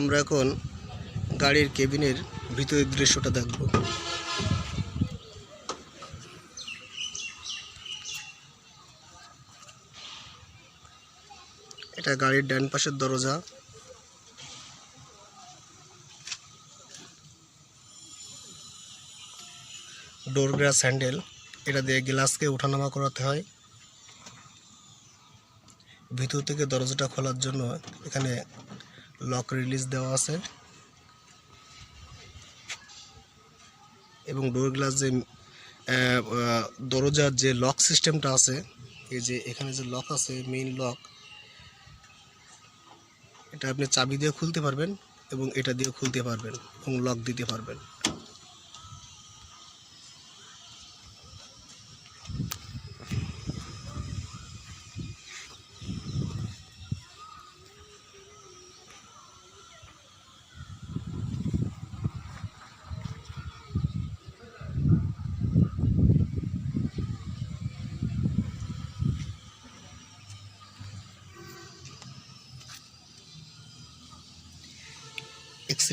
আমরা এখন গাড়ির কেবিনের ভিতরের দৃশ্যটা দেখব। এটা গাড়ির ডান পাশের দরজা। ডোর গ্লাস হ্যান্ডেল, এটা দিয়ে গ্লাসকে ওঠানামা করাতে হয়। ভিতর থেকে দরজাটা খোলার জন্য এখানে লক রিলিজ দেওয়া আছে। এবং ডোর গ্লাস যে দরজার যে লক সিস্টেমটা আছে, এই যে এখানে যে লক আছে মেইন লক এটা আপনি চাবি দিয়ে খুলতে পারবেন এবং এটা দিয়ে খুলতে পারবেন এবং লক দিতে পারবেন।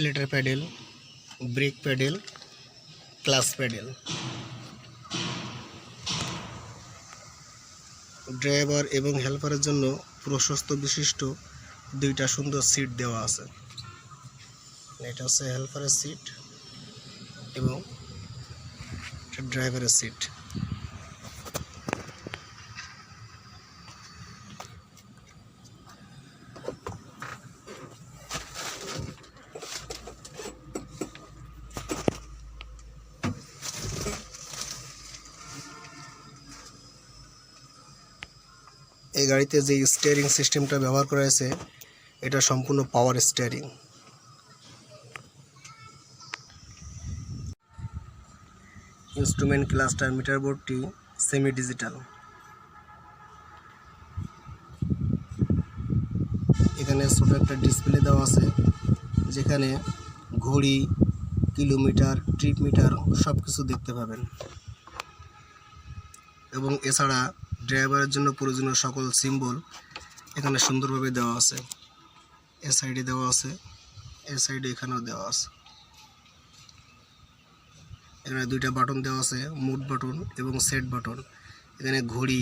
Accelerator pedal brake pedal clutch pedal driver এবং হেল্পারের জন্য প্রশস্ত বিশিষ্ট দুইটা সুন্দর সিট দেওয়া আছে। এটা হচ্ছে হেল্পারের সিট এবং ড্রাইভারের সিট এই গাড়িতে যে স্টিয়ারিং সিস্টেমটা ব্যবহার করা হয়েছে, এটা সম্পূর্ণ power steering instrument cluster meter বোর্ডটি semi digital এখানে ছোট একটা ডিসপ্লে দেওয়া আছে, যেখানে ঘড়ি কিলোমিটার ট্রিপ মিটার সব কিছু দেখতে পাবেন। এবং এছাড়া ড্রাইভারের জন্য প্রয়োজনীয় সকল সিম্বল এখানে সুন্দরভাবে দেওয়া আছে। এ সাইডে দেওয়া আছে, এ সাইডে এখানেও দেওয়া আছে। এখানে দুইটা বাটন দেওয়া আছে মুড বাটন এবং সেট বাটন। এখানে ঘড়ি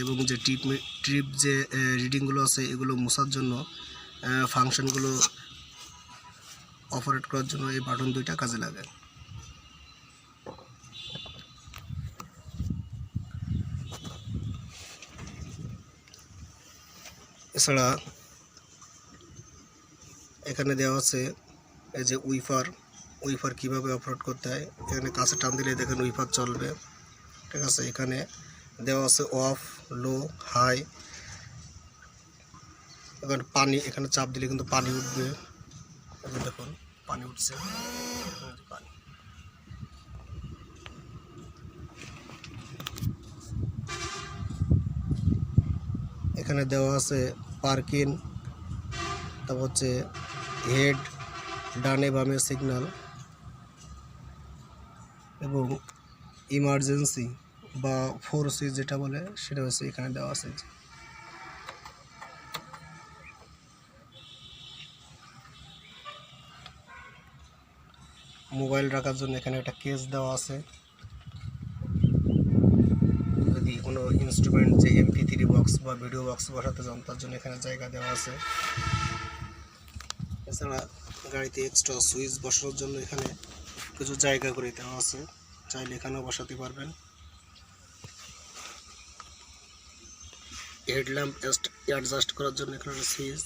এবং যে ট্রিপ ট্রিপ যে রিডিংগুলো আছে, এগুলো মোছার জন্য ফাংশনগুলো অপারেট করার জন্য এই বাটন দুইটা কাজে লাগে। এছাড়া এখানে দেওয়া আছে এই যে উইফার উইফার কীভাবে অপারেট করতে হয়, এখানে কাছে টান দিলে দেখেন উইফার চলবে, ঠিক আছে? এখানে দেওয়া আছে অফ লো হাই এখানে পানি, এখানে চাপ দিলে কিন্তু পানি উঠবে দেখুন, পানি উঠছে পানি। এখানে দেওয়া আছে পার্কিং, তারপর হচ্ছে হেড, ডানে বামে সিগন্যাল এবং ইমার্জেন্সি বা ফোর সি যেটা বলে সেটা হচ্ছে এখানে দেওয়া আছে। মোবাইল রাখার জন্য এখানে একটা কেস দেওয়া আছে যদি কোনো ইনস্ট্রুমেন্ট যে এমপি থ্রি বক্স বা ভিডিও বক্স বসাতে চান তার জন্য এখানে জায়গা দেওয়া আছে। এছাড়া গাড়িতে এক্সট্রা সুইচ বসানোর জন্য এখানে কিছু জায়গা করে দেওয়া আছে। চাইলে এখানেও বসাতে পারবেন। হেডল্যাম্প অ্যাডজাস্ট করার জন্য এখানে সুইচ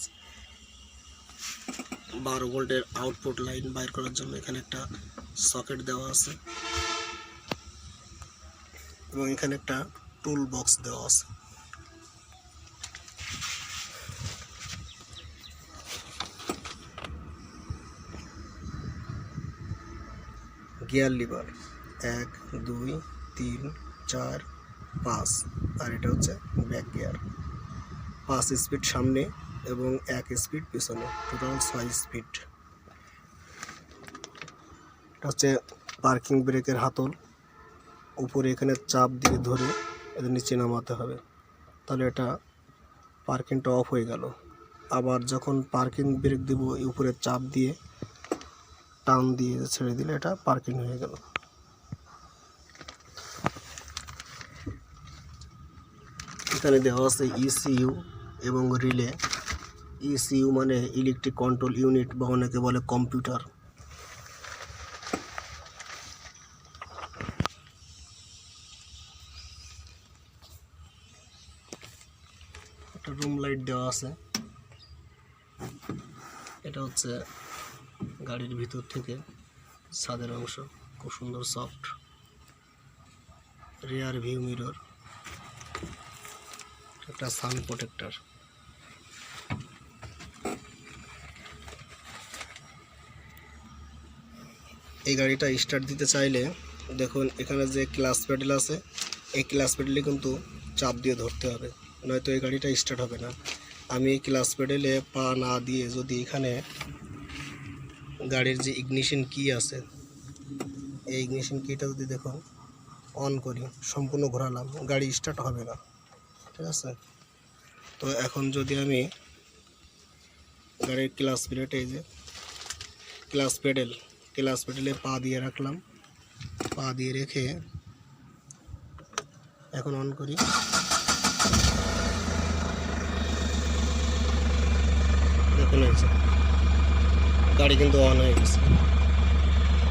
বারো ভোল্টের আউটপুট লাইন বাইর করার জন্য এখানে একটা সকেট দেওয়া আছে। এবং এখানে একটা টুল বক্স দেওয়া আছে। গিয়ার লিভার এক, দুই, তিন, চার, পাঁচ, আর এটা হচ্ছে ব্যাক গিয়ার পাঁচ স্পিড সামনে এবং এক স্পিড পিছনে টোটাল ছয় স্পিড এটা হচ্ছে পার্কিং ব্রেকের হাতল। উপরে এখানে চাপ দিয়ে ধরে এদের নিচে নামাতে হবে। তাহলে এটা পার্কিংটা অফ হয়ে গেল। আবার যখন পার্কিং ব্রেক দেবো উপরে চাপ দিয়ে টান দিয়ে ছেড়ে দিলে এটা পার্কিং হয়ে গেল। এখানে দেওয়া আছে ইসিইউ এবং রিলে ইসিইউ মানে ইলেকট্রিক কন্ট্রোল ইউনিট বা অনেকে বলে কম্পিউটার আছে। এটা হচ্ছে গাড়ির ভিতর থেকে ছাদের অংশ। খুব সুন্দর সফট রিয়ার ভিউ মিরর একটা সান প্রোটেক্টর এই গাড়িটা স্টার্ট দিতে চাইলে দেখুন এখানে যে ক্লাস প্যাডেল আছে, এই ক্লাস প্যাডেলে কিন্তু চাপ দিয়ে ধরতে হবে, নয়তো এই গাড়িটা স্টার্ট হবে না। আমি ক্লাস প্যাডেলে পা না দিয়ে যদি এখানে গাড়ির যে ইগনিশন কি আছে, এই ইগনিশন কিটা যদি দেখুন অন করি, সম্পূর্ণ ঘোরালাম, গাড়ি স্টার্ট হবে না, ঠিক আছে? তো এখন যদি আমি গাড়ির ক্লাস প্লেটে যে ক্লাস প্যাডেল ক্লাস প্যাডেলে পা দিয়ে রাখলাম, পা দিয়ে রেখে এখন অন করি। এই যে গাড়ি কিন্তু অন হয়ে গেছে।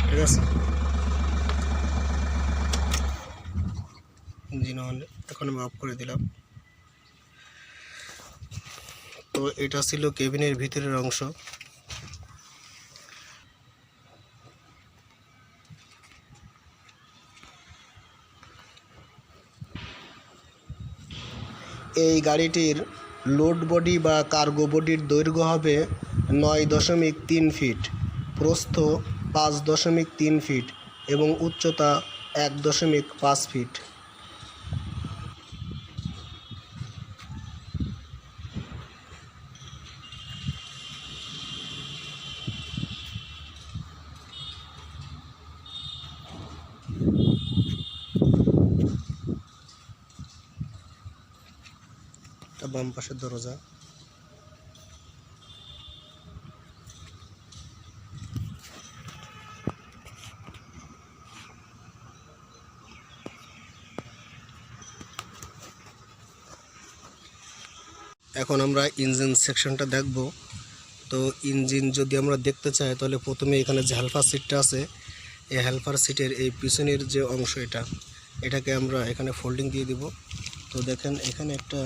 ঠিক আছে? ইঞ্জিন অন এখন আমি অফ করে দিলাম। তো এটা ছিল কেবিনের ভিতরের অংশ। এই গাড়িটির লোড বডি বা কার্গো বডির দৈর্ঘ্য হবে নয় দশমিক তিন ফিট, প্রস্থ পাঁচ দশমিক তিন ফিট এবং উচ্চতা এক দশমিক পাঁচ ফিট। বাম পাশের দরজা। এখন আমরা ইঞ্জিন সেকশনটা দেখব। তো ইঞ্জিন যদি আমরা দেখতে চাই, তাহলে প্রথমে এখানে যে হেল্পার সিটটা আছে, এই হেল্পার সিটের এই পিছনের যে অংশ এটা, এটাকে আমরা এখানে ফোল্ডিং দিয়ে দিব। তো দেখেন, এখানে একটা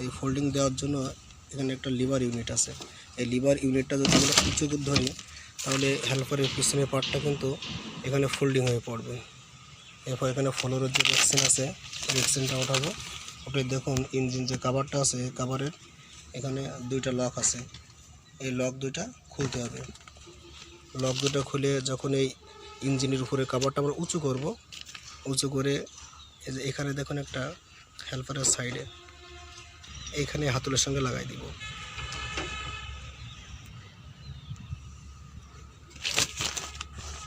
এই ফোল্ডিং দেওয়ার জন্য এখানে একটা লিভার ইউনিট আছে। এই লিভার ইউনিটটা যদি আমরা উঁচু করে ধরি, তাহলে হেল্পারের পিছনের পার্টটা কিন্তু এখানে ফোল্ডিং হয়ে পড়বে। এরপর এখানে ফলোরের যে ভ্যাকসিন আছে ভ্যাকসিনটা ওঠাবো। ওটা দেখুন ইঞ্জিন যে কাভারটা আছে, এই কাভারের এখানে দুইটা লক আছে। এই লক দুইটা খুলতে হবে। লক দুটো খুলে যখন এই ইঞ্জিনের উপরে কাভারটা আমরা উঁচু করব, উঁচু করে এখানে দেখুন একটা হেল্পারের সাইডে এইখানে হাতলের সঙ্গে লাগাই দিব।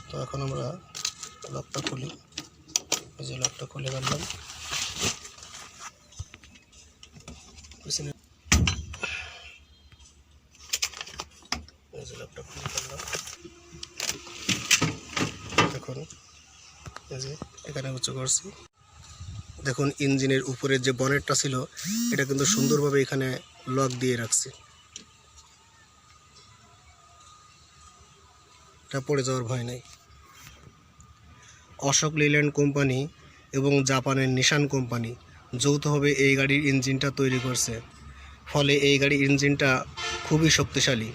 তো এখন আমরা লকটা খুলি। যে লকটা খুলে ফেললাম। লকটা এখানে উঁচু করছি। দেখুন, ইঞ্জিনের উপরে যে বনেটটা ছিল, এটা কিন্তু সুন্দরভাবে এখানে লক দিয়ে রাখছি। এটা পড়ে যাওয়ার ভয় নেই। অশোক লিল্যান্ড কোম্পানি এবং জাপানের নিশান কোম্পানি যৌথভাবে এই গাড়ির ইঞ্জিনটা তৈরি করছে। ফলে এই গাড়ির ইঞ্জিনটা খুবই শক্তিশালী।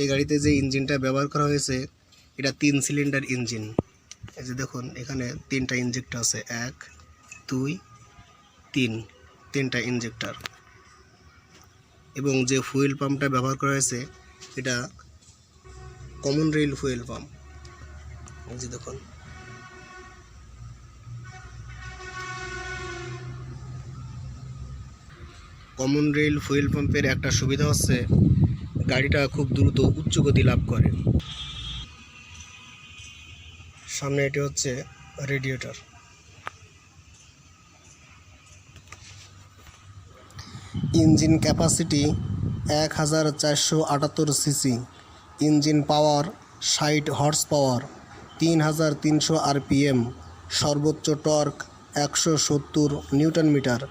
এই গাড়িতে যে ইঞ্জিনটা ব্যবহার করা হয়েছে, এটা তিন সিলিন্ডার ইঞ্জিন। এই যে দেখুন, এখানে তিনটা ইঞ্জেক্টর আছে। এক, দুই, তিন, তিনটা ইঞ্জেক্টর এবং যে ফুয়েল পাম্পটা ব্যবহার করা হয়েছে, এটা কমন রেল ফুয়েল পাম্প। এই যে দেখুন। কমন রেল ফুয়েল পাম্পের একটা সুবিধা হচ্ছে গাড়িটা খুব দ্রুত উচ্চ গতি লাভ করে। সামনে এটি হচ্ছে রেডিয়েটর। ইঞ্জিন ক্যাপাসিটি এক হাজার চারশো আটাত্তর সিসি। ইঞ্জিন পাওয়ার ষাট হর্স পাওয়ার তিন হাজার তিনশো আরপিএম, সর্বোচ্চ টর্ক একশো সত্তর নিউটন মিটার,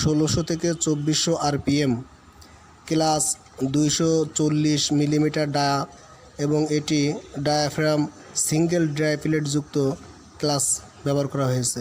ষোলোশো থেকে চব্বিশশো আরপিএম। ক্লাস দুইশো চল্লিশ মিলিমিটার ডায়া এবং এটি ডায়াফ্রাম সিঙ্গেল ড্রাই প্লেটযুক্ত ক্লাস ব্যবহার করা হয়েছে।